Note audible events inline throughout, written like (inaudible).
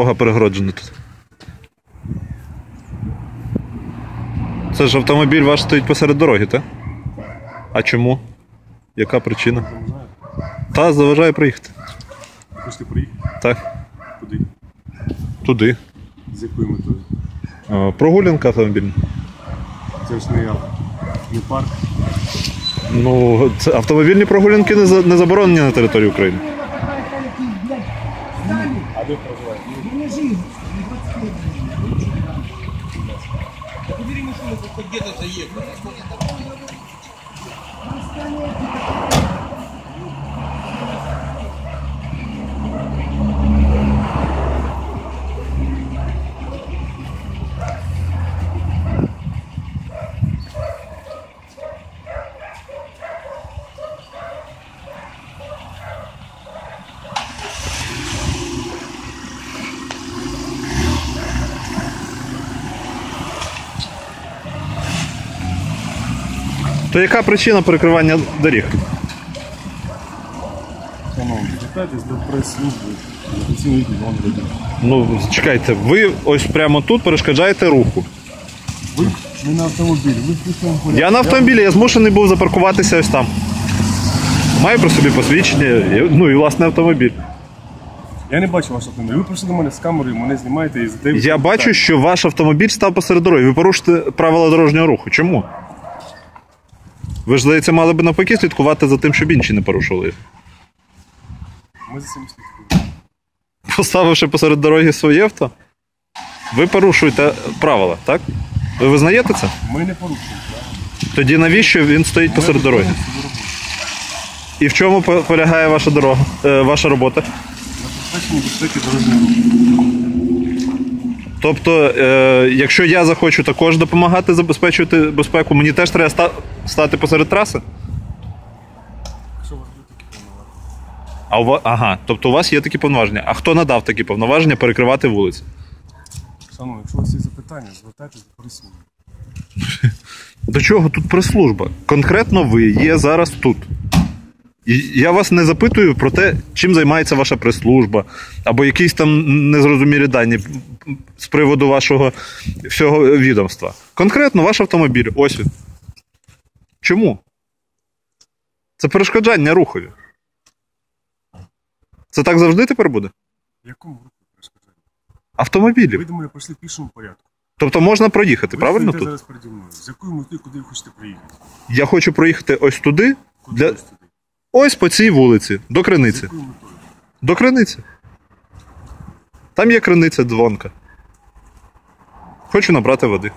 дорога перегороджена тут. Це ж автомобіль ваш стоїть посеред дороги, так? А чому? Яка причина? Та заважає проїхати. Хочете приїхати? Так. Куди? Туди. З якою метою? Е, Прогулянка автомобільна. Це ж не. Не парк. Ну, це автомобільні прогулянки не, за- не заборонені на території України. А де проживаєте? Где-то заехать. То яка причина перекривання доріг? Шановні, звертайтесь до прес-служби. Офіційно вам веде. Ну, чекайте, ви ось прямо тут перешкоджаєте руху. Ви не на автомобілі, ви в порядку. Я на автомобілі, я змушений був запаркуватися ось там. Маю при собі посвідчення, і- ну і власне автомобіль. Я не бачу ваш автомобіль. Ви прийшли до мене з камерою, мене знімаєте і задаєте. Я бачу, що ваш автомобіль став посеред дороги. Ви порушите правила дорожнього руху. Чому? Ви ж, здається, мали би навпаки слідкувати за тим, щоб інші не порушували. їх. Ми за цим слідкуємо. Поставивши посеред дороги своє авто, ви порушуєте правила, так? Ви визнаєте це? Ми не порушуємо. Тоді навіщо він стоїть посеред дороги? І в чому по- полягає ваша дорога, е, ваша робота? Забезпечення безпеки дорожнього руху. Тобто, е, якщо я захочу також допомагати забезпечувати безпеку, мені теж треба ста- стати посеред траси? Якщо у вас будуть такі повноваження. А у вас, ага, тобто у вас є такі повноваження. А хто надав такі повноваження перекривати вулиці? Шановні, якщо у вас є запитання, звертайтесь до прес-служби. (laughs) До чого тут прес-служба? Конкретно ви є зараз тут. І я вас не запитую про те, чим займається ваша прес-служба, або якісь там незрозумілі дані з приводу вашого всього відомства. Конкретно ваш автомобіль. Ось він. Чому? Це перешкоджання рухові. Це так завжди тепер буде? В якому руху перешкоджання? Автомобілів. Ви мене прийшли в пішому порядку. Тобто можна проїхати, Ви правильно тут? зараз переді мною. З якою метою, куди ви хочете приїхати? Я хочу проїхати ось туди, Куди для... ось туди? ось по цій вулиці, до З криниці. якою метою? До криниці. Там є криниця дзвонка. Хочу набрати води.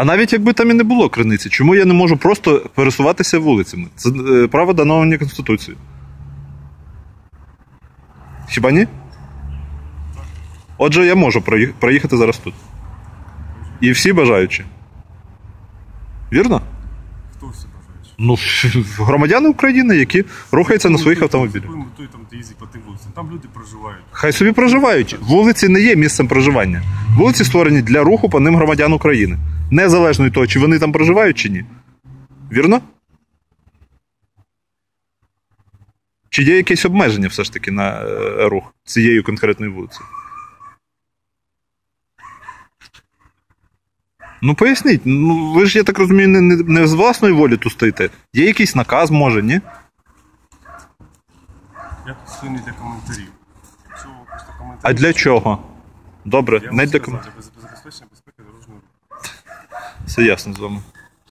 А навіть якби там і не було криниці, чому я не можу просто пересуватися вулицями? Це е, право дано мені Конституцією. Хіба ні? Отже, я можу проїх- проїхати зараз тут. І всі бажаючі. Вірно? Хто всі бажаючи? Ну, громадяни України, які рухаються на своїх автомобілях. Метою там ти їздить по тим вулицям? Там люди проживають. Хай собі проживають. Вулиці не є місцем проживання. Вулиці створені для руху по ним громадян України. Незалежно від того, чи вони там проживають, чи ні. Вірно? Чи є якесь обмеження все ж таки на е, рух цією конкретною вулицею? Ну поясніть, ну ви ж, я так розумію, не, не, не з власної волі тут стоїте. Є якийсь наказ, може, ні? Я тут стою не для коментарів. Якщо ви хочете коментарі, А для чого? Добре, Я вам не для сказав, коментарів. для забезпечення безпеки дорожнього руху. Все ясно з вами.